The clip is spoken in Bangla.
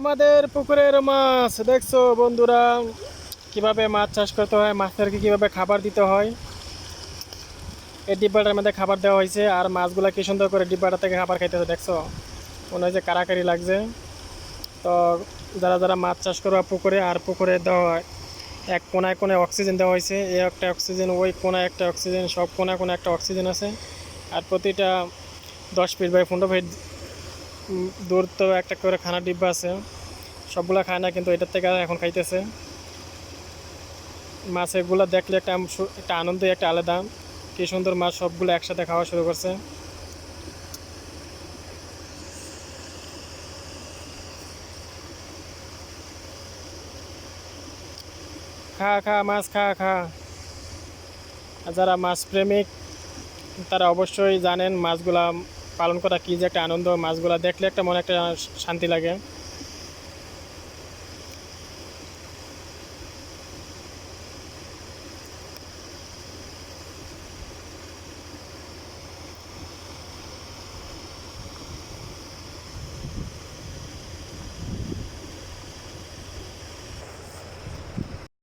আমাদের পুকুরের মাছ, দেখছ বন্ধুরা? কীভাবে মাছ চাষ করতে হয়, মাছদেরকে কীভাবে খাবার দিতে হয়? এই ডিব্বাটার মধ্যে খাবার দেওয়া হয়েছে, আর মাছগুলা কি সুন্দর করে ডিব্বাটা থেকে খাবার খাইতেছে, দেখছ? মনে হয় যে কারাকারি লাগছে। তো যারা যারা মাছ চাষ করবা পুকুরে, আর পুকুরে দেওয়া হয়, এক কোনায় কোনায় অক্সিজেন দেওয়া হয়েছে, এই একটা অক্সিজেন, ওই কোনায় একটা অক্সিজেন, সব কোনায় কোনায় একটা অক্সিজেন আছে, আর প্রতিটা দশ ফিট বাই পনেরো ফিট তো একটা করে খানা ডিব্বা আছে। সবগুলা খায় না, কিন্তু এটার থেকে এখন খাইতেছে। মাছ এগুলো দেখলে একটা একটা আনন্দই একটা আলাদা। কি সুন্দর মাছ সবগুলো একসাথে খাওয়া শুরু করছে। খা খা, মাছ খা খা। যারা মাছ প্রেমিক, তারা অবশ্যই জানেন মাছগুলা পালন করা কি যে একটা আনন্দ মাছগুলা দেখলে একটা মনে একটা শান্তি লাগে।